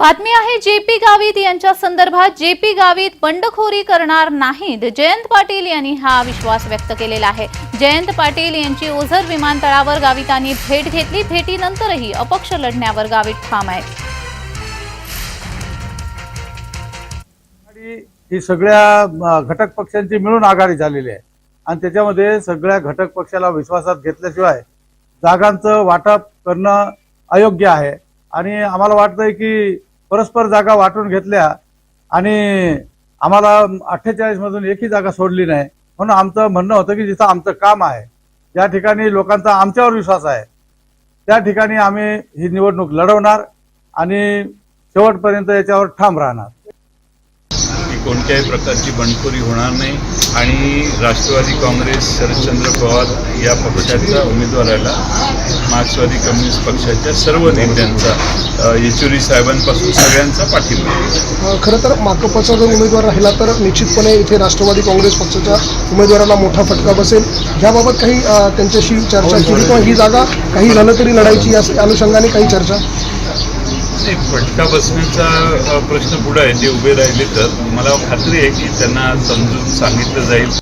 बातमी आहे J P Gavit. यांच्या संदर्भात जे पी गावित बंडखोरी करणार नाहीत. जयंत पाटील यांनी हा विश्वास व्यक्त केलेला आहे. जयंत पाटील यांची ओझर विमानतळावर गावितांनी भेट घेतली. भेटीनंतरही अपक्ष लढण्यावर गावित ठाम आहेत. ही सगळ्या घटक पक्षांची मिळून आघाडी झालेली आहे. आणि त्याच्यामध्ये सगळ्या घटक पक्षाला विश्वासात घेतल्याशिवाय जागांचं वाटप करणं अयोग्य आहे. आणि आम्हाला वाटतंय की परस्पर जागा वाटून घेतल्या आणि आम्हाला अठ्ठेचाळीस मधून एकही जागा सोडली नाही. म्हणून आमचं म्हणणं होतं की जिथं आमचं काम आहे ज्या ठिकाणी लोकांचा आमच्यावर विश्वास आहे त्या ठिकाणी आम्ही ही निवडणूक लढवणार आणि शेवटपर्यंत याच्यावर ठाम राहणार. कोणत्याही प्रकारची बंडखोरी होणार नाही. आणि राष्ट्रवादी काँग्रेस शरदचंद्र पवार या पक्षाच्या उमेदवाराला मार्क्सवादी कम्युनिस्ट पक्षाच्या सर्व नेत्यांचा येचुरी साहेबांपासून सगळ्यांचा पाठिंबा खरं तर माकपचा जर उमेदवार राहिला तर निश्चितपणे इथे राष्ट्रवादी काँग्रेस पक्षाच्या उमेदवाराला मोठा फटका बसेल. याबाबत काही त्यांच्याशी चर्चा केली किंवा ही जागा काही झालं तरी लढायची या अनुषंगाने काही चर्चा? नाही फटका बसण्याचा प्रश्न पुढे आहे जे उभे राहिले तर. मला खात्री आहे की त्यांना समजून सांगितलं जाईल.